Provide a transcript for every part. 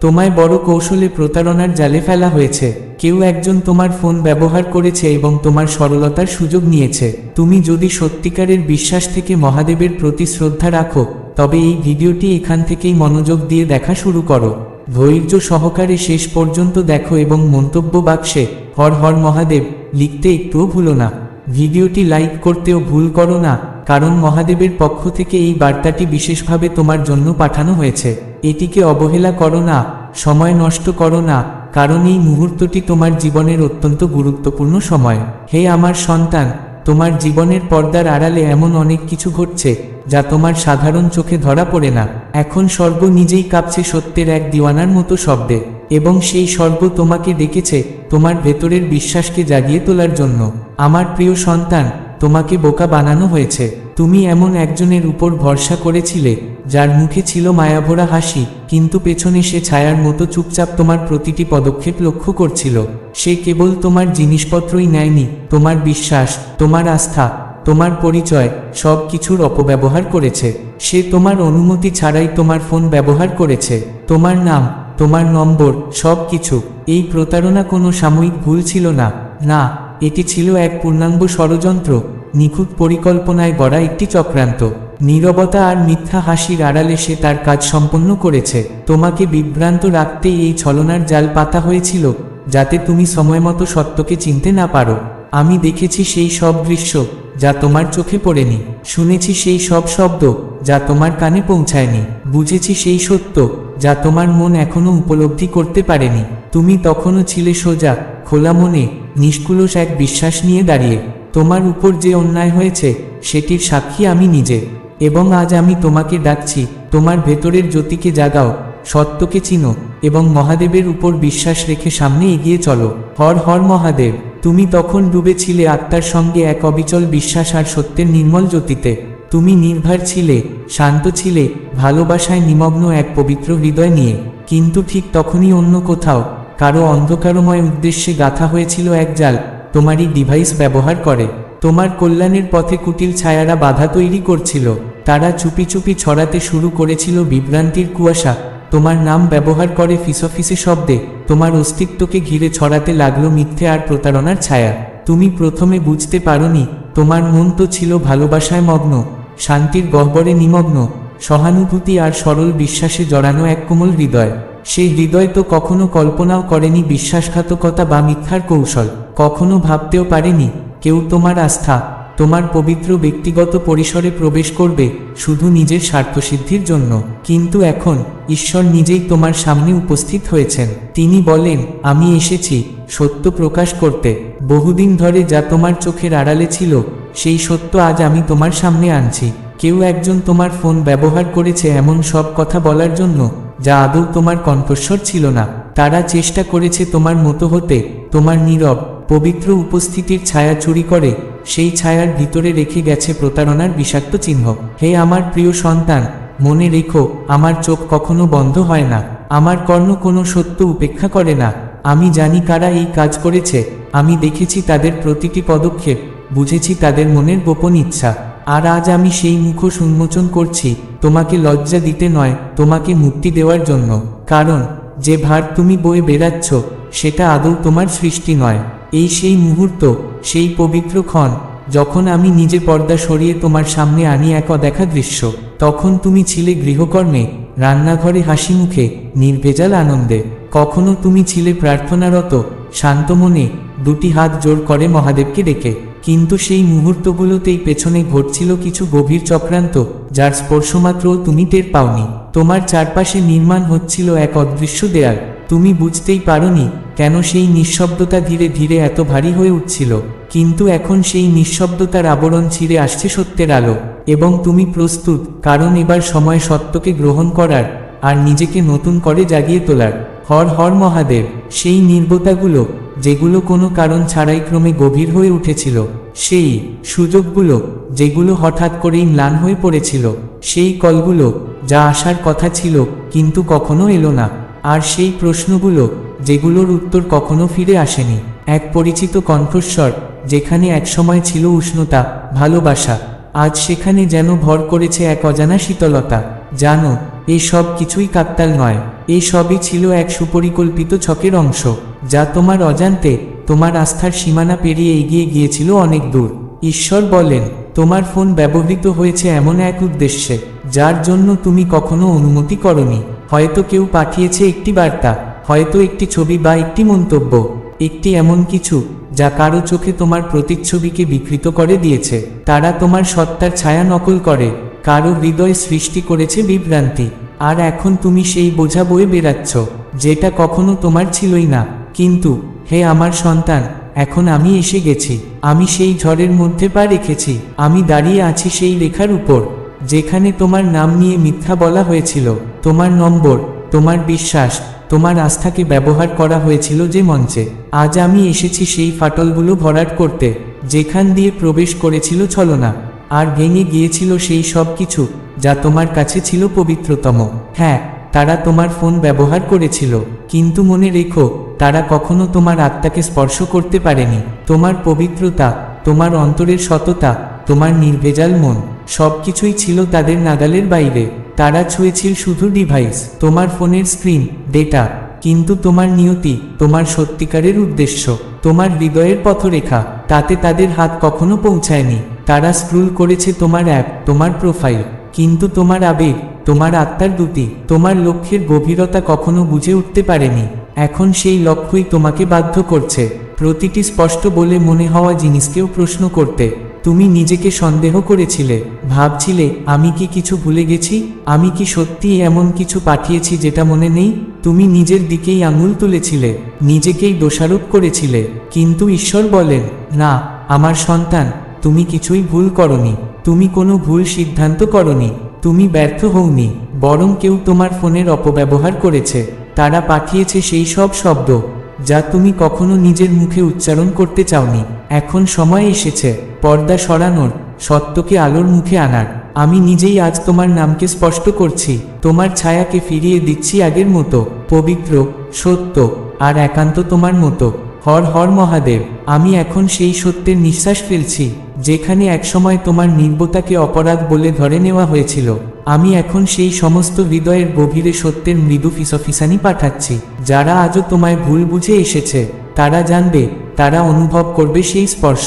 তোমায় বড় কৌশলে প্রতারণার জালে ফেলা হয়েছে। কেউ একজন তোমার ফোন ব্যবহার করেছে এবং তোমার সরলতার সুযোগ নিয়েছে। তুমি যদি সত্যিকারের বিশ্বাস থেকে মহাদেবের প্রতি শ্রদ্ধা রাখো, তবে এই ভিডিওটি এখান থেকেই মনোযোগ দিয়ে দেখা শুরু করো। ধৈর্য সহকারে শেষ পর্যন্ত দেখো এবং মন্তব্য বাক্সে, হর হর মহাদেব লিখতে একটুও ভুলো না। ভিডিওটি লাইক করতেও ভুল করো না, কারণ মহাদেবের পক্ষ থেকে এই বার্তাটি বিশেষভাবে তোমার জন্য পাঠানো হয়েছে। এটিকে অবহেলা করো না, সময় নষ্ট করো না, কারণ এই মুহূর্তটি তোমার জীবনের অত্যন্ত গুরুত্বপূর্ণ সময়। হে আমার সন্তান তোমার জীবনের পর্দার আড়ালে এমন অনেক কিছু ঘটছে, যা তোমার সাধারণ চোখে ধরা পড়ে না। এখন স্বর্গ নিজেই কাঁপছে সত্যের এক দিওয়ানার মতো শব্দে, এবং সেই স্বর্গ তোমাকে ডেকেছে তোমার ভেতরের বিশ্বাসকে জাগিয়ে তোলার জন্য। আমার প্রিয় সন্তান, তোমাকে বোকা বানানো হয়েছে। তুমি এমন একজনের উপর ভরসা করেছিলে যার মুখে ছিল মায়াভরা হাসি, কিন্তু পেছনে সে ছায়ার মতো চুপচাপ তোমার প্রতিটি পদক্ষেপ লক্ষ্য করছিল। সে কেবল তোমার জিনিসপত্রই নেয়নি, তোমার বিশ্বাস, তোমার আস্থা, তোমার পরিচয়, সব কিছুর অপব্যবহার করেছে। সে তোমার অনুমতি ছাড়াই তোমার ফোন ব্যবহার করেছে। তোমার নাম, তোমার নম্বর, সব কিছু, এই প্রতারণা কোনো সাময়িক ভুল ছিল না। না, এটি ছিল এক পূর্ণাঙ্গ ষড়যন্ত্র, নিখুঁত পরিকল্পনায় গড়া একটি চক্রান্ত। নীরবতা আর মিথ্যা হাসির আড়ালে সে তার কাজ সম্পন্ন করেছে। তোমাকে বিভ্রান্ত রাখতেই এই ছলনার জাল পাতা হয়েছিল, যাতে তুমি সময়মতো সত্যকে চিনতে না পারো। আমি দেখেছি সেই সব দৃশ্য, যা তোমার চোখে পড়েনি। শুনেছি সেই সব শব্দ, যা তোমার কানে পৌঁছায়নি। বুঝেছি সেই সত্য, যা তোমার মন এখনও উপলব্ধি করতে পারেনি। তুমি তখনও ছিলে সোজা, খোলা মনে, নিষ্কুলস এক বিশ্বাস নিয়ে দাঁড়িয়ে। তোমার উপর যে অন্যায় হয়েছে, সেটির সাক্ষী আমি নিজে। এবং আজ আমি তোমাকে ডাকছি, তোমার ভেতরের জ্যোতিকে জাগাও, সত্যকে চিনো, এবং মহাদেবের উপর বিশ্বাস রেখে সামনে এগিয়ে চলো। হর হর মহাদেব, তুমি তখন ডুবেছিলে আত্মার সঙ্গে এক অবিচল বিশ্বাস আর সত্যের নির্মল জ্যোতিতে। তুমি নির্ভার ছিলে, শান্ত ছিলে, ভালোবাসায় নিমগ্ন এক পবিত্র হৃদয় নিয়ে। কিন্তু ঠিক তখনই অন্য কোথাও, কারও অন্ধকারময় উদ্দেশ্যে গাথা হয়েছিল এক জাল, তোমারই ডিভাইস ব্যবহার করে। তোমার কল্যাণের পথে কুটিল ছায়ারা বাধা তৈরি করছিল। তারা চুপি চুপি ছড়াতে শুরু করেছিল বিভ্রান্তির কুয়াশা। তোমার নাম ব্যবহার করে ফিসফিসে শব্দে। তোমার অস্তিত্বকে ঘিরে ছড়াতে লাগল মিথ্যে আর প্রতারণার ছায়া। তুমি প্রথমে বুঝতে পারোনি, তোমার মন তো ছিল ভালোবাসায় মগ্ন, শান্তির গহ্বরে নিমগ্ন, সহানুভূতি আর সরল বিশ্বাসে জড়ানো এক কোমল হৃদয়। সেই হৃদয় তো কখনো কল্পনাও করেনি বিশ্বাসঘাতকতা বা মিথ্যার কৌশল, কখনো ভাবতেও পারেনি কেউ তোমার আস্থা, তোমার পবিত্র ব্যক্তিগত পরিসরে প্রবেশ করবে শুধু নিজের স্বার্থসিদ্ধির জন্য। কিন্তু এখন ঈশ্বর নিজেই তোমার সামনে উপস্থিত হয়েছেন। তিনি বলেন, আমি এসেছি সত্য প্রকাশ করতে। বহুদিন ধরে যা তোমার চোখের আড়ালে ছিল, সেই সত্য আজ আমি তোমার সামনে আনছি। কেউ একজন তোমার ফোন ব্যবহার করেছে এমন সব কথা বলার জন্য, যা আদৌ তোমার কণ্ঠস্বর ছিল না। তারা চেষ্টা করেছে তোমার মতো হতে, তোমার নীরব পবিত্র উপস্থিতির ছায়া চুরি করে, সেই ছায়ার ভিতরে রেখে গেছে প্রতারণার বিষাক্ত চিহ্ন। হে আমার প্রিয় সন্তান, মনে রেখো, আমার চোখ কখনো বন্ধ হয় না, আমার কর্ণ কোনো সত্য উপেক্ষা করে না, আমি জানি কারা এই কাজ করেছে, আমি দেখেছি তাদের প্রতিটি পদক্ষেপ, বুঝেছি তাদের মনের গোপন ইচ্ছা, আর আজ আমি সেই মুখোশ উন্মোচন করছি, তোমাকে লজ্জা দিতে নয়, তোমাকে মুক্তি দেওয়ার জন্য, কারণ, যে ভার তুমি বয়ে বেড়াচ্ছ, সেটা আদৌ তোমার সৃষ্টি নয়। এই সেই মুহূর্ত, সেই পবিত্র ক্ষণ, যখন আমি নিজে পর্দা সরিয়ে তোমার সামনে আনি এক অদেখা দৃশ্য, তখন তুমি ছিলে গৃহকর্মে, রান্নাঘরে হাসি মুখে, নির্ভেজাল আনন্দে। কখনো তুমি ছিলে প্রার্থনারত, শান্ত মনে, দুটি হাত জোর করে মহাদেবকে ডেকে। কিন্তু সেই মুহূর্তগুলোতেই পেছনে ঘটছিল কিছু গভীর চক্রান্ত, যার স্পর্শমাত্রও তুমি টের পাওনি। তোমার চারপাশে নির্মাণ হচ্ছিল এক অদৃশ্য দেয়াল। তুমি বুঝতেই পারোনি কেন সেই নিঃশব্দতা ধীরে ধীরে এত ভারী হয়ে উঠছিল? কিন্তু এখন সেই নিঃশব্দতার আবরণ ছিঁড়ে আসছে সত্যের আলো। এবং তুমি প্রস্তুত, কারণ এবার সময় সত্যকে গ্রহণ করার, আর নিজেকে নতুন করে জাগিয়ে তোলার। হর হর মহাদেব, সেই নির্বতাগুলো, যেগুলো কোনো কারণ ছাড়াই ক্রমে গভীর হয়ে উঠেছিল, সেই সুযোগগুলো, যেগুলো হঠাৎ করেই ম্লান হয়ে পড়েছিল, সেই কলগুলো, যা আসার কথা ছিল, কিন্তু কখনো এলো না। আর সেই প্রশ্নগুলো যেগুলোর উত্তর কখনো ফিরে আসেনি। এক পরিচিত কণ্ঠস্বর, যেখানে একসময় ছিল উষ্ণতা, ভালোবাসা, আজ সেখানে যেন ভর করেছে এক অজানা শীতলতা। জানো, এই সব কিছুই কাকতাল নয়, এই সবই ছিল এক সুপরিকল্পিত ছকের অংশ, যা তোমার অজান্তে, তোমার আস্থার সীমানা পেরিয়ে এগিয়ে গিয়েছিল অনেক দূর। ঈশ্বর বলেন, তোমার ফোন ব্যবহৃত হয়েছে এমন এক উদ্দেশ্যে, যার জন্য তুমি কখনো অনুমতি করনি, হয়তো কেউ পাঠিয়েছে একটি বার্তা। হয়তো একটি ছবি বা একটি মন্তব্য, একটি এমন কিছু, যা কারও চোখে তোমার প্রতিচ্ছবিকে বিকৃত করে দিয়েছে। তারা তোমার সত্তার ছায়া নকল করে, কারও হৃদয় সৃষ্টি করেছে বিভ্রান্তি। আর এখন তুমি সেই বোঝা বয়ে বেড়াচ্ছ, যেটা কখনো তোমার ছিলই না। কিন্তু, হে আমার সন্তান, এখন আমি এসে গেছি। আমি সেই ঝড়ের মধ্যে পা রেখেছি। আমি দাঁড়িয়ে আছি সেই রেখার উপর, যেখানে তোমার নাম নিয়ে মিথ্যা বলা হয়েছিল। তোমার নম্বর, তোমার বিশ্বাস তোমার আস্থাকে ব্যবহার করা হয়েছিল যে মঞ্চে। আজ আমি এসেছি সেই ফাটলগুলো ভরাট করতে, যেখান দিয়ে প্রবেশ করেছিল ছলনা। আর ভেঙে গিয়েছিল সেই সব কিছু, যা তোমার কাছে ছিল পবিত্রতম। হ্যাঁ তারা তোমার ফোন ব্যবহার করেছিল, কিন্তু মনে রেখো, তারা কখনো তোমার আত্মাকে স্পর্শ করতে পারেনি। তোমার পবিত্রতা, তোমার অন্তরের সততা, তোমার নির্ভেজাল মন, সবকিছুই ছিল তাদের নাগালের বাইরে। তারা ছুঁয়েছিল শুধু ডিভাইস তোমার ফোনের স্ক্রিন ডেটা কিন্তু তোমার নিয়তি, তোমার সত্যিকারের উদ্দেশ্য, তোমার হৃদয়ের পথরেখা, তাতে তাদের হাত কখনো পৌঁছায়নি। তারা স্ক্রুল করেছে তোমার অ্যাপ তোমার প্রোফাইল কিন্তু তোমার আবেগ, তোমার আত্মার দুটি, তোমার লক্ষ্যের গভীরতা কখনো বুঝে উঠতে পারেনি। এখন সেই লক্ষ্যই তোমাকে বাধ্য করছে। প্রতিটি স্পষ্ট বলে মনে হওয়া জিনিসকেও প্রশ্ন করতে। তুমি নিজেকে সন্দেহ করেছিলে, ভাবছিলে, আমি কি কিছু ভুলে গেছি, আমি কি সত্যি এমন কিছু পাঠিয়েছি যেটা মনে নেই? তুমি নিজের দিকেই আঙুল তুলেছিলে, নিজেকেই দোষারোপ করেছিলে, কিন্তু ঈশ্বর বলেন, না, আমার সন্তান, তুমি কিছুই ভুল করনি, তুমি কোনো ভুল সিদ্ধান্ত করনি, তুমি ব্যর্থ হওনি, বরং কেউ তোমার ফোনের অপব্যবহার করেছে, তারা পাঠিয়েছে সেই সব শব্দ। যা তুমি কখনো নিজের মুখে উচ্চারণ করতে চাওনি। এখন সময় এসেছে, পর্দা সরানোর, সত্যকে আলোর মুখে আনার। আমি নিজেই আজ তোমার নামকে স্পষ্ট করছি, তোমার ছায়াকে ফিরিয়ে দিচ্ছি আগের মতো, পবিত্র, সত্য, আর একান্ত তোমার মতো। হর হর মহাদেব, আমি এখন সেই সত্যের নিঃশ্বাস ফেলছি, যেখানে একসময় তোমার নির্বতাকে অপরাধ বলে ধরে নেওয়া হয়েছিল। আমি এখন সেই সমস্ত হৃদয়ের গভীরে সত্যের মৃদু ফিসফিসানি পাঠাচ্ছি, যারা আজও তোমায় ভুল বুঝে এসেছে। তারা জানবে, তারা অনুভব করবে সেই স্পর্শ,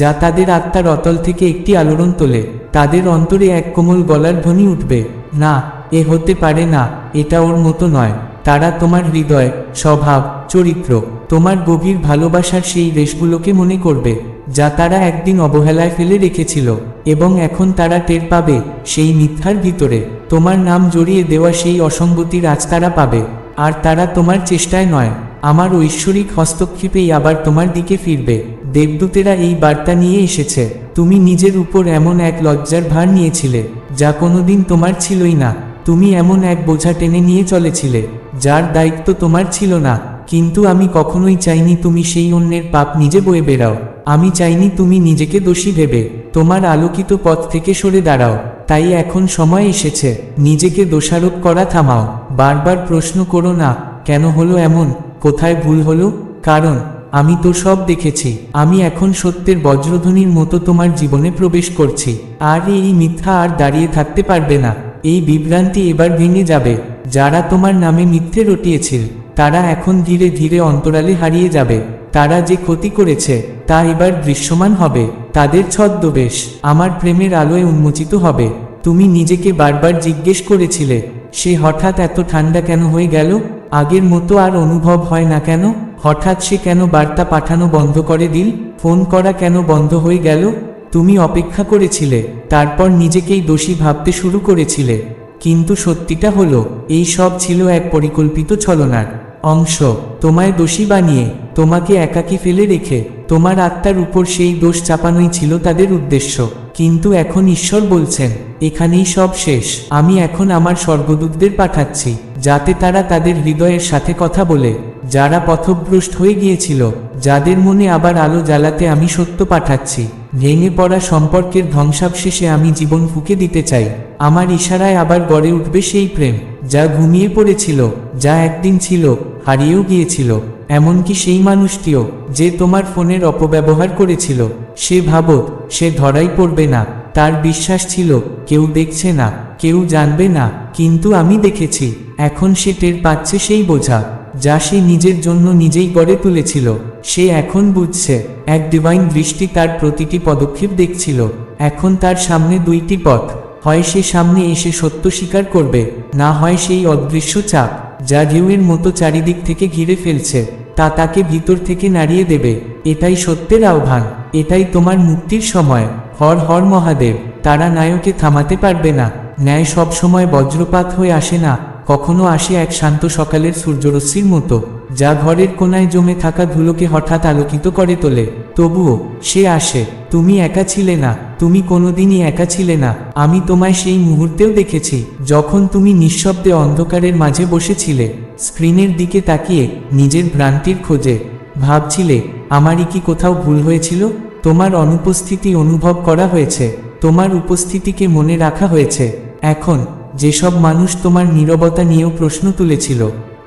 যা তাদের আত্মার অতল থেকে একটি আলোড়ন তোলে। তাদের অন্তরে এক কোমল গলার ধ্বনি উঠবে। না, এ হতে পারে না, এটা ওর মতো নয়। তারা তোমার হৃদয়, স্বভাব, চরিত্র, তোমার গভীর ভালোবাসার সেই রেশগুলোকে মনে করবে, যা তারা একদিন অবহেলায় ফেলে রেখেছিল, এবং এখন তারা টের পাবে সেই মিথ্যার ভিতরে। তোমার নাম জড়িয়ে দেওয়া সেই অসঙ্গতির আজ তারা পাবে। আর তারা তোমার চেষ্টায় নয়। আমার ঐশ্বরিক হস্তক্ষেপেই আবার তোমার দিকে ফিরবে। দেবদূতেরা এই বার্তা নিয়ে এসেছে। তুমি নিজের উপর এমন এক লজ্জার ভার নিয়েছিলে, যা কোনোদিন তোমার ছিলই না। তুমি এমন এক বোঝা টেনে নিয়ে চলেছিলে। যার দায়িত্ব তোমার ছিল না, কিন্তু আমি কখনোই চাইনি তুমি সেই অন্যের পাপ নিজে বয়ে বেরাও আমি চাইনি তুমি নিজেকে দোষী ভেবে, তোমার আলোকিত পথ থেকে সরে দাঁড়াও। তাই এখন সময় এসেছে, নিজেকে দোষারোপ করা থামাও। বারবার প্রশ্ন করো না, কেন হলো এমন? কোথায় ভুল হলো? কারণ, আমি তো সব দেখেছি। আমি এখন সত্যের বজ্রধ্বনির মতো তোমার জীবনে প্রবেশ করছি। আর এই মিথ্যা আর দাঁড়িয়ে থাকতে পারবে না। এই বিভ্রান্তি এবার ভেঙে যাবে। যারা তোমার নামে মিথ্যে রটিয়েছিল, তারা এখন ধীরে ধীরে অন্তরালে হারিয়ে যাবে। তারা যে ক্ষতি করেছে, তা এবার দৃশ্যমান হবে। তাদের ছদ্মবেশ আমার প্রেমের আলোয় উন্মোচিত হবে। তুমি নিজেকে বারবার জিজ্ঞেস করেছিলে, সে হঠাৎ এত ঠান্ডা কেন হয়ে গেল? আগের মতো আর অনুভব হয় না কেন? হঠাৎ সে কেন বার্তা পাঠানো বন্ধ করে দিল? ফোন করা কেন বন্ধ হয়ে গেল? তুমি অপেক্ষা করেছিলে, তারপর নিজেকেই দোষী ভাবতে শুরু করেছিলে। কিন্তু সত্যিটা হলো, এই সব ছিল এক পরিকল্পিত ছলনার। অংশ, তোমায় দোষী বানিয়ে, তোমাকে একাকী ফেলে রেখে, তোমার আত্মার উপর সেই দোষ চাপানোই ছিল তাদের উদ্দেশ্য। কিন্তু এখন ঈশ্বর বলছেন, এখানেই সব শেষ, আমি এখন আমার স্বর্গদূতদের পাঠাচ্ছি। যাতে তারা তাদের হৃদয়ের সাথে কথা বলে, যারা পথভ্রষ্ট হয়ে গিয়েছিল, যাদের মনে আবার আলো জ্বালাতে আমি সত্য পাঠাচ্ছি। ভেঙে পড়া সম্পর্কের ধ্বংসাবশেষে আমি জীবন ফুঁকে দিতে চাই। আমার ইশারায় আবার গড়ে উঠবে সেই প্রেম, যা ঘুমিয়ে পড়েছিল, যা একদিন ছিল, হারিয়েও গিয়েছিল। এমনকি সেই মানুষটিও, যে তোমার ফোনের অপব্যবহার করেছিল, সে ভাবত, সে ধরাই পড়বে না। তার বিশ্বাস ছিল, কেউ দেখছে না, কেউ জানবে না, কিন্তু আমি দেখেছি, এখন সে টের পাচ্ছে সেই বোঝা, যা সে নিজের জন্য নিজেই গড়ে তুলেছিল, সে এখন বুঝছে, এক ডিভাইন দৃষ্টি তার প্রতিটি পদক্ষেপ দেখছিল, এখন তার সামনে দুইটি পথ, হয় সে সামনে এসে সত্য স্বীকার করবে, না হয় সেই অদৃশ্য চাপ, যা ঢেউয়ের মতো চারিদিক থেকে ঘিরে ফেলছে, তা তাকে ভিতর থেকে নাড়িয়ে দেবে, এটাই সত্যের আহ্বান, এটাই তোমার মুক্তির সময়। হর হর মহাদেব, তারা নায়কে থামাতে পারবে না। ন্যায় সবসময় বজ্রপাত হয়ে আসে না, কখনো আসে এক শান্ত সকালের সূর্যরশ্মির মতো, যা ঘরের কোনায় জমে থাকা ধুলোকে হঠাৎ আলোকিত করে তোলে। তবুও, সে আসে, তুমি একা ছিলে না, তুমি কোনোদিনই একা ছিলে না, আমি তোমায় সেই মুহূর্তেও দেখেছি, যখন তুমি নিঃশব্দে অন্ধকারের মাঝে বসেছিলে, স্ক্রিনের দিকে তাকিয়ে, নিজের ভ্রান্তির খোঁজে। ভাবছিলে, আমারই কি কোথাও ভুল হয়েছিল? তোমার অনুপস্থিতি অনুভব করা হয়েছে, তোমার উপস্থিতিকে মনে রাখা হয়েছে। এখন, যেসব মানুষ তোমার নীরবতা নিয়েও প্রশ্ন তুলেছিল,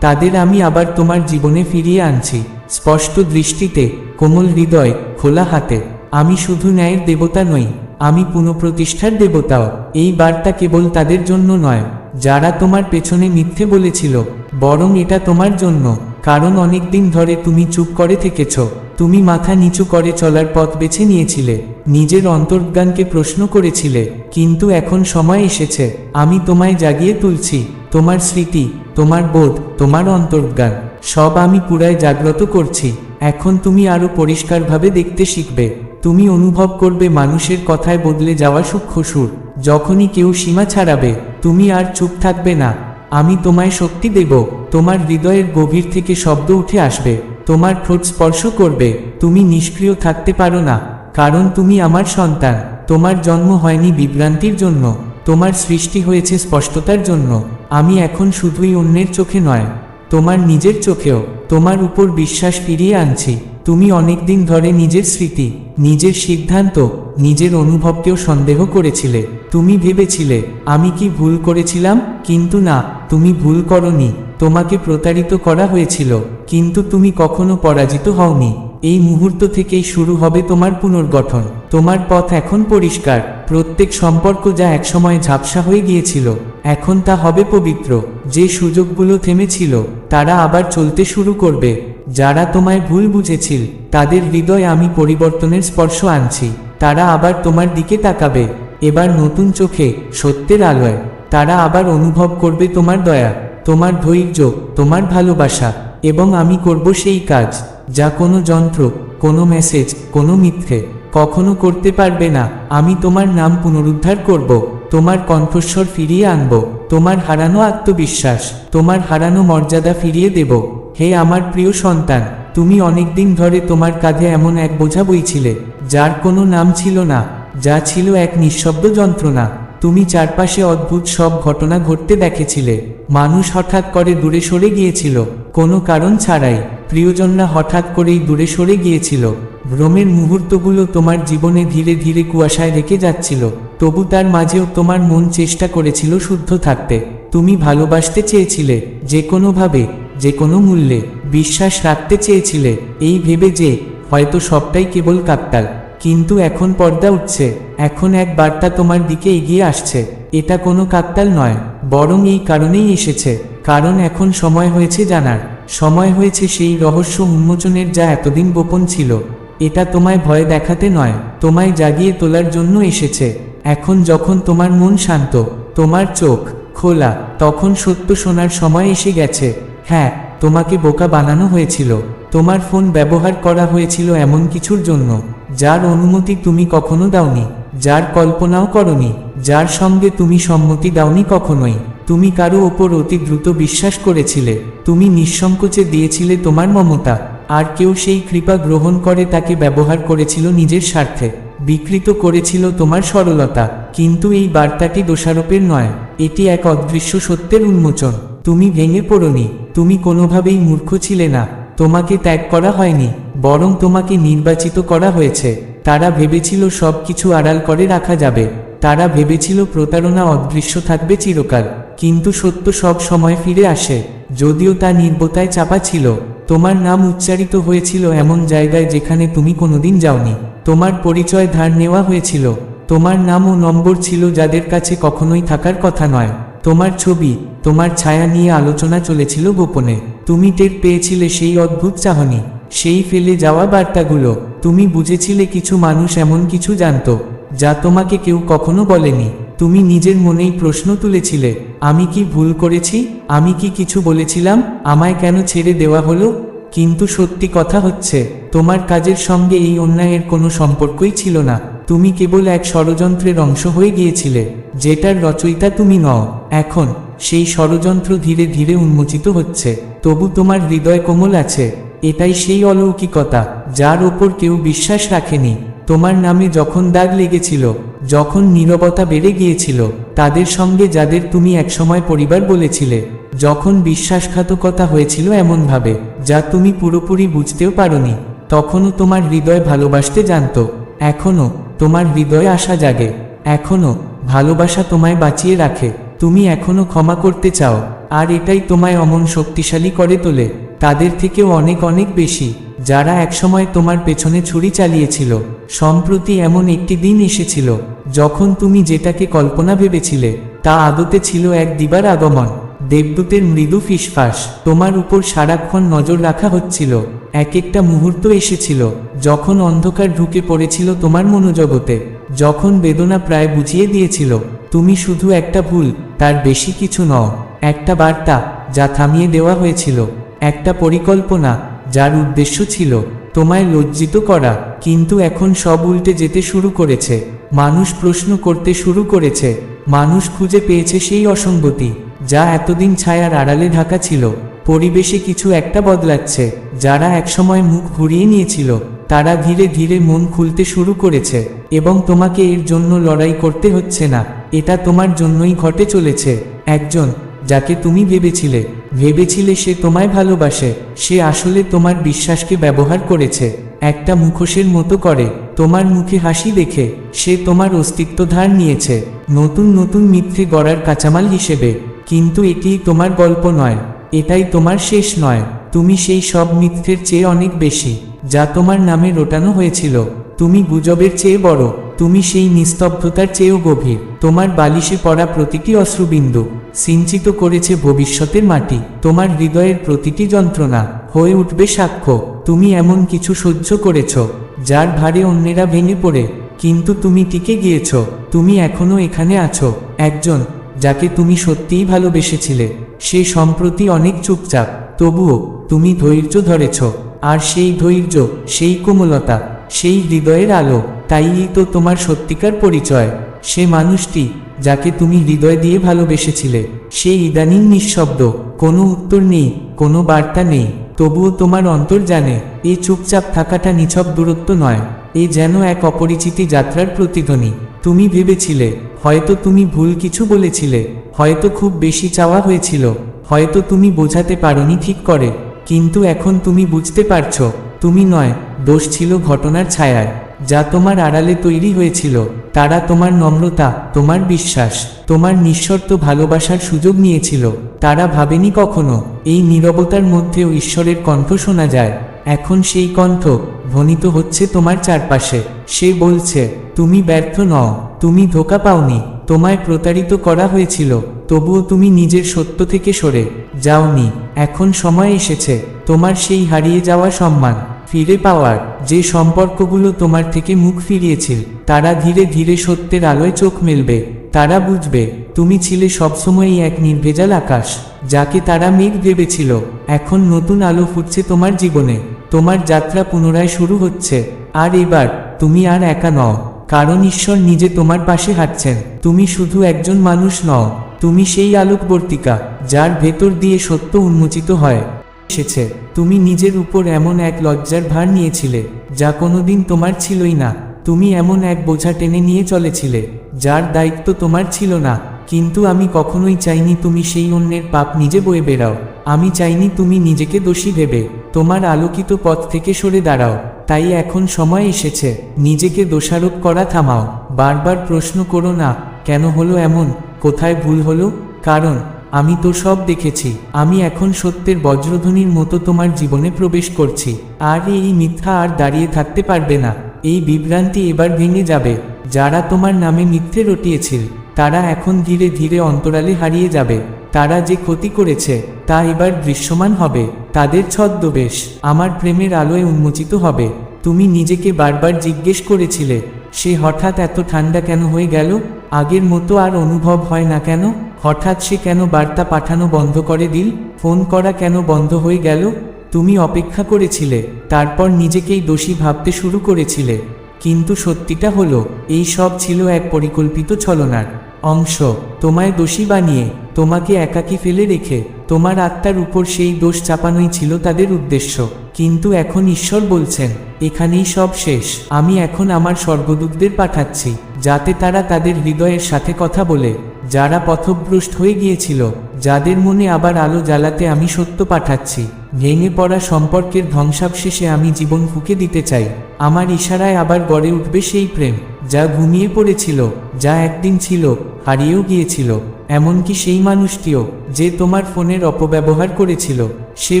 তাদের আমি আবার তোমার জীবনে ফিরিয়ে আনছি। স্পষ্ট দৃষ্টিতে, কোমল হৃদয়, খোলা হাতে, আমি শুধু ন্যায়ের দেবতা নই, আমি পুনঃপ্রতিষ্ঠার দেবতাও। এই বার্তা কেবল তাদের জন্য নয়, যারা তোমার পেছনে মিথ্যে বলেছিল, বরং এটা তোমার জন্য, কারণ অনেকদিন ধরে তুমি চুপ করে থেকেছ। তুমি মাথা নিচু করে চলার পথ বেছে নিয়েছিলে, নিজের অন্তর্জ্ঞানকে প্রশ্ন করেছিলে, কিন্তু এখন সময় এসেছে, আমি তোমায় জাগিয়ে তুলছি, তোমার স্মৃতি, তোমার বোধ, তোমার অন্তর্জ্ঞান, সব আমি পুরায় জাগ্রত করছি, এখন তুমি আরও পরিষ্কারভাবে দেখতে শিখবে, তুমি অনুভব করবে মানুষের কথায় বদলে যাওয়া সূক্ষ্ম সুর, যখনই কেউ সীমা ছাড়াবে, তুমি আর চুপ থাকবে না, আমি তোমায় শক্তি দেব, তোমার হৃদয়ের গভীর থেকে শব্দ উঠে আসবে। তোমার ঠোঁট স্পর্শ করবে। তুমি নিষ্ক্রিয় থাকতে পারো না, কারণ তুমি আমার সন্তান। তোমার জন্ম হয়নি বিভ্রান্তির জন্য, তোমার সৃষ্টি হয়েছে স্পষ্টতার জন্য। আমি এখন শুধুই অন্যের চোখে নয়, তোমার নিজের চোখেও। তোমার উপর বিশ্বাস ফিরিয়ে আনছি। তুমি অনেকদিন ধরে নিজের স্মৃতি, নিজের সিদ্ধান্ত, নিজের অনুভবকেও সন্দেহ করেছিলে। তুমি ভেবেছিলে, আমি কি ভুল করেছিলাম? কিন্তু না তুমি ভুল করনি, তোমাকে প্রতারিত করা হয়েছিল, কিন্তু তুমি কখনো পরাজিত হওনি। এই মুহূর্ত থেকেই শুরু হবে তোমার পুনর্গঠন। তোমার পথ এখন পরিষ্কার। প্রত্যেক সম্পর্ক যা একসময় ঝাপসা হয়ে গিয়েছিল, এখন তা হবে পবিত্র। যে সুযোগগুলো থেমেছিল, তারা আবার চলতে শুরু করবে। যারা তোমায় ভুল বুঝেছিল, তাদের হৃদয় আমি পরিবর্তনের স্পর্শ আনছি। তারা আবার তোমার দিকে তাকাবে। এবার নতুন চোখে সত্যের আলোয়। তারা আবার অনুভব করবে তোমার দয়া, তোমার ধৈর্য, তোমার ভালোবাসা, এবং আমি করব সেই কাজ, যা কোনো যন্ত্র, কোনো মেসেজ কোনো মিথ্যে, কখনো করতে পারবে না। আমি তোমার নাম পুনরুদ্ধার করব, তোমার কণ্ঠস্বর ফিরিয়ে আনব, তোমার হারানো আত্মবিশ্বাস, তোমার হারানো মর্যাদা ফিরিয়ে দেব। হে আমার প্রিয় সন্তান, তুমি অনেকদিন ধরে তোমার কাঁধে এমন এক বোঝা বইছিলে, যার কোনো নাম ছিল না, যা ছিল এক নিঃশব্দ যন্ত্রণা। তুমি চারপাশে অদ্ভুত সব ঘটনা ঘটতে দেখেছিলে। মানুষ হঠাৎ করে দূরে সরে গিয়েছিল। কোনো কারণ ছাড়াই প্রিয়জনরা হঠাৎ করেই দূরে সরে গিয়েছিল। ভ্রমের মুহূর্তগুলো তোমার জীবনে ধীরে ধীরে কুয়াশায় রেখে যাচ্ছিল। তবু তার মাঝেও তোমার মন চেষ্টা করেছিল শুদ্ধ থাকতে। তুমি ভালোবাসতে চেয়েছিলে, যে কোনোভাবে, যে কোনো মূল্যে। বিশ্বাস রাখতে চেয়েছিলে, এই ভেবে যে, হয়তো সবটাই কেবল কাকতাল। কিন্তু এখন পর্দা উঠছে। এখন এক বার্তা তোমার দিকে এগিয়ে আসছে। এটা কোনো কাকতাল নয়, বরং এই কারণেই এসেছে। কারণ এখন সময় হয়েছে জানার। সময় হয়েছে সেই রহস্য উন্মোচনের যা এতদিন গোপন ছিল। এটা তোমায় ভয় দেখাতে নয়, তোমায় জাগিয়ে তোলার জন্য এসেছে। এখন যখন তোমার মন শান্ত, তোমার চোখ খোলা, তখন সত্য শোনার সময় এসে গেছে। হ্যাঁ তোমাকে বোকা বানানো হয়েছিল। তোমার ফোন ব্যবহার করা হয়েছিল এমন কিছুর জন্য। যার অনুমতি তুমি কখনো দাওনি, যার কল্পনাও করনি, যার সঙ্গে তুমি সম্মতি দাওনি কখনোই। তুমি কারও ওপর অতি দ্রুত বিশ্বাস করেছিলে, তুমি নিঃসংকোচে দিয়েছিলে তোমার মমতা, আর কেউ সেই কৃপা গ্রহণ করে তাকে ব্যবহার করেছিল নিজের স্বার্থে, বিকৃত করেছিল তোমার সরলতা, কিন্তু এই বার্তাটি দোষারোপের নয়, এটি এক অদৃশ্য সত্যের উন্মোচন। তুমি ভেঙে পড়নি, তুমি কোনোভাবেই মূর্খ ছিলে না, তোমাকে ত্যাগ করা হয়নি বরং তোমাকে নির্বাচিত করা হয়েছে। তারা ভেবেছিল সব কিছু আড়াল করে রাখা যাবে। তারা ভেবেছিল প্রতারণা অদৃশ্য থাকবে চিরকাল। কিন্তু সত্য সব সময় ফিরে আসে। যদিও তা নির্বতায় চাপা ছিল। তোমার নাম উচ্চারিত হয়েছিল এমন জায়গায় যেখানে তুমি কোনোদিন যাওনি। তোমার পরিচয় ধার নেওয়া হয়েছিল। তোমার নাম ও নম্বর ছিল যাদের কাছে কখনোই থাকার কথা নয়। তোমার ছবি, তোমার ছায়া নিয়ে আলোচনা চলেছিল গোপনে। তুমি টের পেয়েছিলে সেই অদ্ভুত চাহনি। সেই ফেলে যাওয়া বার্তাগুলো, তুমি বুঝেছিলে কিছু মানুষ এমন কিছু জানত, যা তোমাকে কেউ কখনো বলেনি। তুমি নিজের মনেই প্রশ্ন তুলেছিলে, আমি কি ভুল করেছি? আমি কি কিছু বলেছিলাম? আমায় কেন ছেড়ে দেওয়া হলো? কিন্তু সত্যি কথা হচ্ছে, তোমার কাজের সঙ্গে এই অন্যায়ের কোনো সম্পর্কই ছিল না। তুমি কেবল এক ষড়যন্ত্রের অংশ হয়ে গিয়েছিলে, যেটার রচয়িতা তুমি নও। এখন, সেই ষড়যন্ত্র ধীরে ধীরে উন্মোচিত হচ্ছে। তবু তোমার হৃদয় কোমল আছে। এটাই সেই অলৌকিকতা, যার ওপর কেউ বিশ্বাস রাখেনি। তোমার নামে যখন দাগ লেগেছিল, যখন নীরবতা বেড়ে গিয়েছিল, তাদের সঙ্গে যাদের তুমি একসময় পরিবার বলেছিলে, যখন বিশ্বাসঘাতকতা হয়েছিল এমনভাবে, যা তুমি পুরোপুরি বুঝতেও পারোনি, তখনও তোমার হৃদয় ভালোবাসতে জানত। এখনও তোমার হৃদয়ে আশা জাগে। এখনও ভালোবাসা তোমায় বাঁচিয়ে রাখে। তুমি এখনও ক্ষমা করতে চাও। আর এটাই তোমায় অমন শক্তিশালী করে তোলে। তাদের থেকেও অনেক অনেক বেশি, যারা একসময় তোমার পেছনে ছুরি চালিয়েছিল। সম্প্রতি এমন একটি দিন এসেছিল, যখন তুমি যেটাকে কল্পনা ভেবেছিলে, তা আদতে ছিল এক দিবার আগমন। দেবদূতের মৃদু ফিসফাস, তোমার উপর সারাক্ষণ নজর রাখা হচ্ছিল। এক একটা মুহূর্ত এসেছিল, যখন অন্ধকার ঢুকে পড়েছিল তোমার মনোজগতে। যখন বেদনা প্রায় বুঝিয়ে দিয়েছিল, তুমি শুধু একটা ভুল, তার বেশি কিছু নও। একটা বার্তা, যা থামিয়ে দেওয়া হয়েছিল। একটা পরিকল্পনা, যার উদ্দেশ্য ছিল তোমায় লজ্জিত করা, কিন্তু এখন সব উল্টে যেতে শুরু করেছে। মানুষ প্রশ্ন করতে শুরু করেছে। মানুষ খুঁজে পেয়েছে সেই অসঙ্গতি, যা এতদিন ছায়ার আড়ালে ঢাকা ছিল। পরিবেশে কিছু একটা বদলাচ্ছে, যারা একসময় মুখ ঘুরিয়ে নিয়েছিল, তারা ধীরে ধীরে মন খুলতে শুরু করেছে। এবং তোমাকে এর জন্য লড়াই করতে হচ্ছে না, এটা তোমার জন্যই ঘটে চলেছে। একজন, যাকে তুমি ভেবেছিলে ভেবেছিলে সে তোমায় ভালোবাসে, সে আসলে তোমার বিশ্বাসকে ব্যবহার করেছে, একটা মুখোশের মতো করে, তোমার মুখে হাসি দেখে, সে তোমার অস্তিত্ব ধার নিয়েছে, নতুন নতুন মিথ্যে গড়ার কাঁচামাল হিসেবে, কিন্তু এটি তোমার গল্প নয়, এটাই তোমার শেষ নয়, তুমি সেই সব মিথ্যের চেয়ে অনেক বেশি, যা তোমার নামে রোটানো হয়েছিল, তুমি গুজবের চেয়ে বড়। তুমি সেই নিস্তব্ধতার চেয়েও গভীর। তোমার বালিশে পড়া প্রতিটি অশ্রুবিন্দু সিঞ্চিত করেছে ভবিষ্যতের মাটি। তোমার হৃদয়ের প্রতিটি যন্ত্রণা হয়ে উঠবে সাক্ষ্য। তুমি এমন কিছু সহ্য করেছ, যার ভারে অন্যেরা ভেঙে পড়ে। কিন্তু তুমি টিকে গিয়েছ, তুমি এখনও এখানে আছো। একজন, যাকে তুমি সত্যিই ভালোবেসেছিলে, সে সম্প্রতি অনেক চুপচাপ। তবুও, তুমি ধৈর্য ধরেছ, আর সেই ধৈর্য, সেই কোমলতা সেই হৃদয়ের আলো তাই তো তোমার সত্যিকার পরিচয়। সে মানুষটি, যাকে তুমি হৃদয় দিয়ে ভালোবেসেছিলে, সে ইদানিং নিঃশব্দ, কোনো উত্তর নেই, কোনো বার্তা নেই, তবুও তোমার অন্তর জানে এই চুপচাপ থাকাটা নিছক দূরত্ব নয়, এ যেন এক অপরিচিতি যাত্রার প্রতিধ্বনি। তুমি ভেবেছিলে, হয়তো তুমি ভুল কিছু বলেছিলে, হয়তো খুব বেশি চাওয়া হয়েছিল, হয়তো তুমি বোঝাতে পারোনি ঠিক করে, কিন্তু এখন তুমি বুঝতে পারছ, তুমি নয় দোষ ছিল ঘটনার ছায়ায়। যা তোমার আড়ালে তৈরি হয়েছিল, তারা তোমার নম্রতা, তোমার বিশ্বাস, তোমার নিঃশর্ত ভালোবাসার সুযোগ নিয়েছিল। তারা ভাবেনি কখনো, এই নীরবতার মধ্যেও ঈশ্বরের কণ্ঠ শোনা যায়। এখন সেই কণ্ঠ ধ্বনিত হচ্ছে তোমার চারপাশে। সে বলছে, তুমি ব্যর্থ নও, তুমি ধোকা পাওনি, তোমায় প্রতারিত করা হয়েছিল, তবুও তুমি নিজের সত্য থেকে সরে যাওনি। এখন সময় এসেছে, তোমার সেই হারিয়ে যাওয়া সম্মান। ফিরে পাওয়ার, যে সম্পর্কগুলো তোমার থেকে মুখ ফিরিয়েছিল তারা ধীরে ধীরে সত্যের আলোয় চোখ মেলবে, তারা বুঝবে, তুমি ছিলে সবসময়ই এক নির্ভেজাল আকাশ, যাকে তারা মেঘ ভেবেছিল, এখন নতুন আলো ফুটছে তোমার জীবনে, তোমার যাত্রা পুনরায় শুরু হচ্ছে, আর এবার, তুমি আর একা নও, কারণ ঈশ্বর নিজে তোমার পাশে হাঁটছেন, তুমি শুধু একজন মানুষ নও, তুমি সেই আলোকবর্তিকা, যার ভেতর দিয়ে সত্য উন্মোচিত হয়। এসেছে। তুমি নিজের উপর এমন এক লজ্জার ভার নিয়েছিলে, যা কোনোদিন তোমার ছিলই না। তুমি এমন এক বোঝা টেনে নিয়ে চলেছিলে, যার দায়িত্ব তোমার ছিল না। কিন্তু আমি কখনোই চাইনি তুমি সেই অন্যের পাপ নিজে বয়ে বেড়াও। আমি চাইনি তুমি নিজেকে দোষী ভেবে তোমার আলোকিত পথ থেকে সরে দাঁড়াও। তাই এখন সময় এসেছে, নিজেকে দোষারোপ করা থামাও। বারবার প্রশ্ন করো না, কেন হলো এমন? কোথায় ভুল হলো? কারণ আমি তো সব দেখেছি, আমি এখন সত্যের বজ্রধ্বনির মতো তোমার জীবনে প্রবেশ করছি। আর এই মিথ্যা আর দাঁড়িয়ে থাকতে পারবে না। এই বিভ্রান্তি এবার ভেঙে যাবে। যারা তোমার নামে মিথ্যে রটিয়েছিল, তারা এখন ধীরে ধীরে অন্তরালে হারিয়ে যাবে। তারা যে ক্ষতি করেছে, তা এবার দৃশ্যমান হবে। তাদের ছদ্মবেশ আমার প্রেমের আলোয় উন্মোচিত হবে। তুমি নিজেকে বারবার জিজ্ঞেস করেছিলে, সে হঠাৎ এত ঠান্ডা কেন হয়ে গেল? আগের মতো আর অনুভব হয় না কেন? হঠাৎ সে কেন বার্তা পাঠানো বন্ধ করে দিল? ফোন করা কেন বন্ধ হয়ে গেল? তুমি অপেক্ষা করেছিলে, তারপর নিজেকেই দোষী ভাবতে শুরু করেছিলে। কিন্তু সত্যিটা হলো, এই সব ছিল এক পরিকল্পিত ছলনার। অংশ, তোমায় দোষী বানিয়ে, তোমাকে একাকী ফেলে রেখে, তোমার আত্মার উপর সেই দোষ চাপানোই ছিল তাদের উদ্দেশ্য। কিন্তু এখন ঈশ্বর বলছেন, এখানেই সব শেষ। আমি এখন আমার স্বর্গদূতদের পাঠাচ্ছি, যাতে তারা তাদের হৃদয়ের সাথে কথা বলে। যারা পথভ্রষ্ট হয়ে গিয়েছিল, যাদের মনে আবার আলো জ্বালাতে আমি সত্য পাঠাচ্ছি। ভেঙে পড়া সম্পর্কের ধ্বংসাবশেষে আমি জীবন ফুঁকে দিতে চাই। আমার ইশারায় আবার গড়ে উঠবে সেই প্রেম। যা ঘুমিয়ে পড়েছিল, যা একদিন ছিল, হারিয়েও গিয়েছিল। এমনকি সেই মানুষটিও, যে তোমার ফোনের অপব্যবহার করেছিল, সে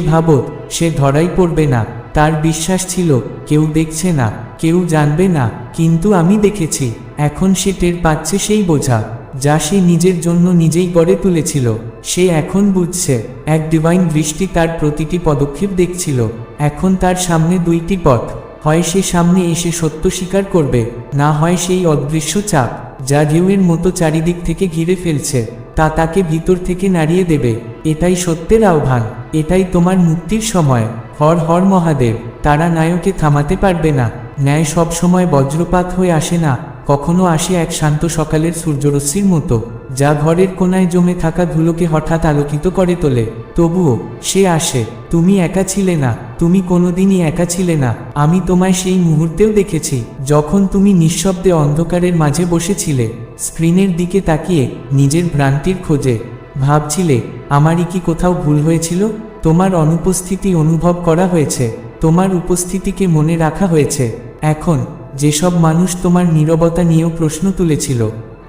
ভাবত, সে ধরাই পড়বে না। তার বিশ্বাস ছিল, কেউ দেখছে না, কেউ জানবে না, কিন্তু আমি দেখেছি, এখন সে টের পাচ্ছে সেই বোঝা, যা সে নিজের জন্য নিজেই গড়ে তুলেছিল। সে এখন বুঝছে, এক ডিভাইন দৃষ্টি তার প্রতিটি পদক্ষেপ দেখছিল। এখন তার সামনে দুইটি পথ। হয় সে সামনে এসে সত্য স্বীকার করবে, না হয় সেই অদৃশ্য চাপ যা ঢেউয়ের মতো চারিদিক থেকে ঘিরে ফেলছে, তা তাকে ভিতর থেকে নাড়িয়ে দেবে, এটাই সত্যের আহ্বান, এটাই তোমার মুক্তির সময়, হর হর মহাদেব, তারা নায়কে থামাতে পারবে না, ন্যায় সব সময় বজ্রপাত হয়ে আসে না, কখনো আসে এক শান্ত সকালের সূর্যরশ্মির মতো, যা ঘরের কোনায় জমে থাকা ধুলোকে হঠাৎ আলোকিত করে তোলে। তবুও, সে আসে, তুমি একা ছিলে না, তুমি কোনোদিনই একা ছিলে না, আমি তোমায় সেই মুহূর্তেও দেখেছি, যখন তুমি নিঃশব্দে অন্ধকারের মাঝে বসেছিলে, স্ক্রিনের দিকে তাকিয়ে, নিজের ভ্রান্তির খোঁজে, ভাবছিলে, আমারই কি কোথাও ভুল হয়েছিল, তোমার অনুপস্থিতি অনুভব করা হয়েছে, তোমার উপস্থিতিকে মনে রাখা হয়েছে, এখন, যেসব মানুষ তোমার নীরবতা নিয়েও প্রশ্ন তুলেছিল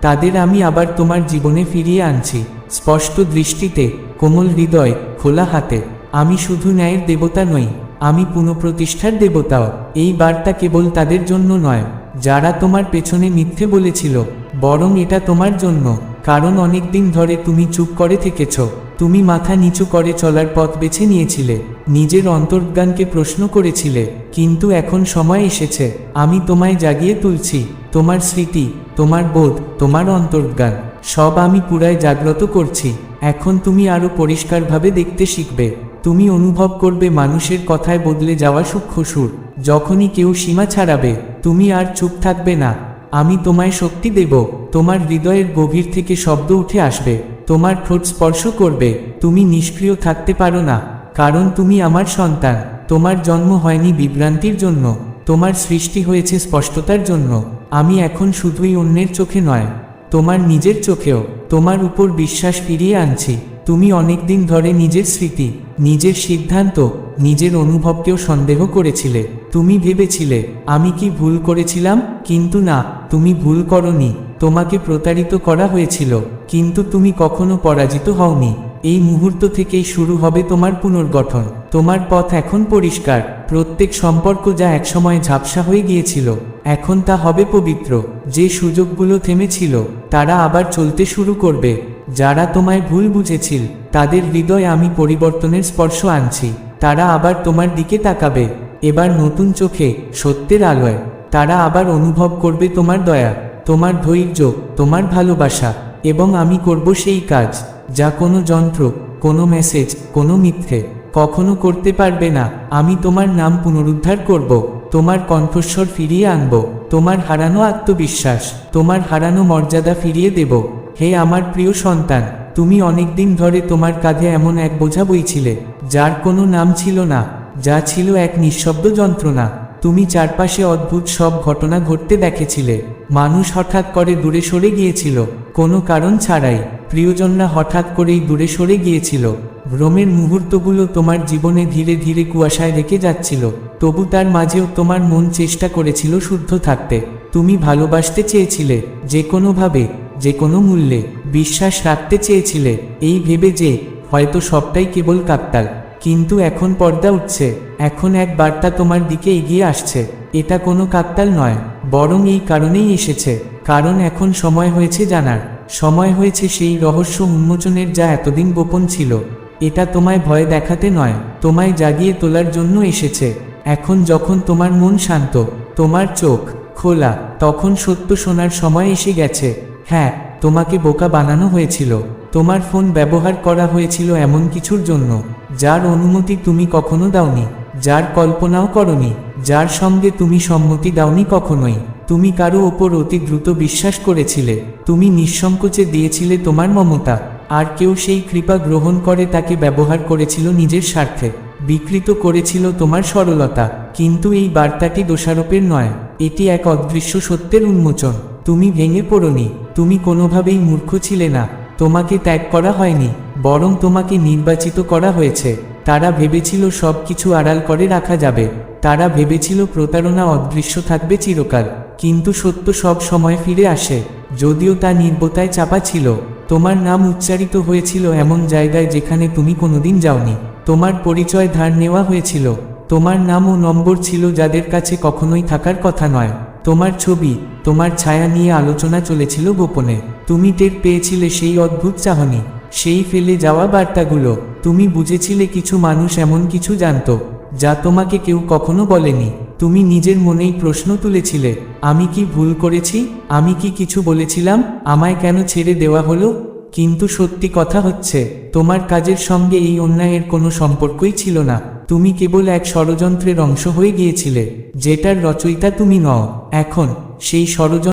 তাদের আমি আবার তোমার জীবনে ফিরিয়ে আনছি। স্পষ্ট দৃষ্টিতে, কোমল হৃদয়, খোলা হাতে, আমি শুধু ন্যায়ের দেবতা নই, আমি পুনঃপ্রতিষ্ঠার দেবতাও। এই বার্তা কেবল তাদের জন্য নয়, যারা তোমার পেছনে মিথ্যে বলেছিল, বরং এটা তোমার জন্য। কারণ অনেকদিন ধরে তুমি চুপ করে থেকেছ, তুমি মাথা নিচু করে চলার পথ বেছে নিয়েছিলে, নিজের অন্তর্জ্ঞানকে প্রশ্ন করেছিলে, কিন্তু এখন সময় এসেছে, আমি তোমায় জাগিয়ে তুলছি, তোমার স্মৃতি তোমার বোধ, তোমার অন্তর্জ্ঞান, সব আমি পুরায় জাগ্রত করছি। এখন তুমি আরও পরিষ্কারভাবে দেখতে শিখবে। তুমি অনুভব করবে মানুষের কথায় বদলে যাওয়া সূক্ষ্ম সুর। যখনই কেউ সীমা ছাড়াবে, তুমি আর চুপ থাকবে না। আমি তোমায় শক্তি দেব, তোমার হৃদয়ের গভীর থেকে শব্দ উঠে আসবে। তোমার ঠোঁট স্পর্শ করবে, তুমি নিষ্ক্রিয় থাকতে পারো না। কারণ তুমি আমার সন্তান, তোমার জন্ম হয়নি বিভ্রান্তির জন্য। তোমার সৃষ্টি হয়েছে স্পষ্টতার জন্য। আমি এখন শুধুই অন্যের চোখে নয়, তোমার নিজের চোখেও তোমার উপর বিশ্বাস ফিরিয়ে আনছি। তুমি অনেকদিন ধরে নিজের স্মৃতি, নিজের সিদ্ধান্ত, নিজের অনুভবকেও সন্দেহ করেছিলে। তুমি ভেবেছিলে, আমি কি ভুল করেছিলাম? কিন্তু না, তুমি ভুল করনি। তোমাকে প্রতারিত করা হয়েছিল, কিন্তু তুমি কখনো পরাজিত হওনি। এই মুহূর্ত থেকেই শুরু হবে তোমার পুনর্গঠন। তোমার পথ এখন পরিষ্কার। প্রত্যেক সম্পর্ক যা একসময় ঝাপসা হয়ে গিয়েছিল, এখন তা হবে পবিত্র। যে সুযোগগুলো থেমেছিল, তারা আবার চলতে শুরু করবে। যারা তোমায় ভুল বুঝেছিল, তাদের হৃদয় আমি পরিবর্তনের স্পর্শ আনছি। তারা আবার তোমার দিকে তাকাবে। এবার নতুন চোখে, সত্যের আলোয়। তারা আবার অনুভব করবে তোমার দয়া, তোমার ধৈর্য, তোমার ভালোবাসা। এবং আমি করব সেই কাজ। যা কোনো যন্ত্র, কোনো মেসেজ কোনো মিথ্যে, কখনো করতে পারবে না। আমি তোমার নাম পুনরুদ্ধার করব, তোমার কণ্ঠস্বর ফিরিয়ে আনব, তোমার হারানো আত্মবিশ্বাস, তোমার হারানো মর্যাদা ফিরিয়ে দেব। হে আমার প্রিয় সন্তান, তুমি অনেকদিন ধরে তোমার কাঁধে এমন এক বোঝা বইছিলে, যার কোনো নাম ছিল না, যা ছিল এক নিঃশব্দ যন্ত্রণা। তুমি চারপাশে অদ্ভুত সব ঘটনা ঘটতে দেখেছিলে। মানুষ হঠাৎ করে দূরে সরে গিয়েছিল। কোনো কারণ ছাড়াই প্রিয়জনরা হঠাৎ করেই দূরে সরে গিয়েছিল। ভ্রমের মুহূর্তগুলো তোমার জীবনে ধীরে ধীরে কুয়াশায় রেখে যাচ্ছিল। তবু তার মাঝেও তোমার মন চেষ্টা করেছিল শুদ্ধ থাকতে। তুমি ভালোবাসতে চেয়েছিলে, যে কোনোভাবে, যে কোনো মূল্যে। বিশ্বাস রাখতে চেয়েছিলে, এই ভেবে যে, হয়তো সবটাই কেবল কাকতাল। কিন্তু এখন পর্দা উঠছে। এখন এক বার্তা তোমার দিকে এগিয়ে আসছে। এটা কোনো কাকতাল নয়, বরং এই কারণেই এসেছে। কারণ এখন সময় হয়েছে জানার। সময় হয়েছে সেই রহস্য উন্মোচনের যা এতদিন গোপন ছিল। এটা তোমায় ভয় দেখাতে নয়, তোমায় জাগিয়ে তোলার জন্য এসেছে। এখন যখন তোমার মন শান্ত, তোমার চোখ খোলা, তখন সত্য শোনার সময় এসে গেছে। হ্যাঁ তোমাকে বোকা বানানো হয়েছিল। তোমার ফোন ব্যবহার করা হয়েছিল এমন কিছুর জন্য। যার অনুমতি তুমি কখনো দাওনি, যার কল্পনাও করনি, যার সঙ্গে তুমি সম্মতি দাওনি কখনোই। তুমি কারও ওপর অতি দ্রুত বিশ্বাস করেছিলে, তুমি নিঃসংকোচে দিয়েছিলে তোমার মমতা, আর কেউ সেই কৃপা গ্রহণ করে তাকে ব্যবহার করেছিল নিজের স্বার্থে। বিকৃত করেছিল তোমার সরলতা, কিন্তু এই বার্তাটি দোষারোপের নয়, এটি এক অদৃশ্য সত্যের উন্মোচন। তুমি ভেঙে পড়নি, তুমি কোনোভাবেই মূর্খ ছিলে না, তোমাকে ত্যাগ করা হয়নি বরং তোমাকে নির্বাচিত করা হয়েছে। তারা ভেবেছিল সব কিছু আড়াল করে রাখা যাবে। তারা ভেবেছিল প্রতারণা অদৃশ্য থাকবে চিরকাল। কিন্তু সত্য সব সময় ফিরে আসে। যদিও তা নির্বতায় চাপা ছিল। তোমার নাম উচ্চারিত হয়েছিল এমন জায়গায় যেখানে তুমি কোনোদিন যাওনি। তোমার পরিচয় ধার নেওয়া হয়েছিল। তোমার নাম ও নম্বর ছিল যাদের কাছে কখনোই থাকার কথা নয়। তোমার ছবি, তোমার ছায়া নিয়ে আলোচনা চলেছিল গোপনে। তুমি টের পেয়েছিলে সেই অদ্ভুত চাহনি। সেই ফেলে যাওয়া বার্তাগুলো, তুমি বুঝেছিলে কিছু মানুষ এমন কিছু জানতো, যা তোমাকে কেউ কখনো বলেনি। তুমি নিজের মনেই প্রশ্ন তুলেছিলে, আমি কি ভুল করেছি? আমি কি কিছু বলেছিলাম? আমায় কেন ছেড়ে দেওয়া হলো? কিন্তু সত্যি কথা হচ্ছে, তোমার কাজের সঙ্গে এই অন্যায়ের কোনো সম্পর্কই ছিল না। তুমি কেবল এক ষড়যন্ত্রের অংশ হয়ে গিয়েছিলে, যেটার রচয়িতা তুমি নও। এখন, সেই ষড়যন্ত্র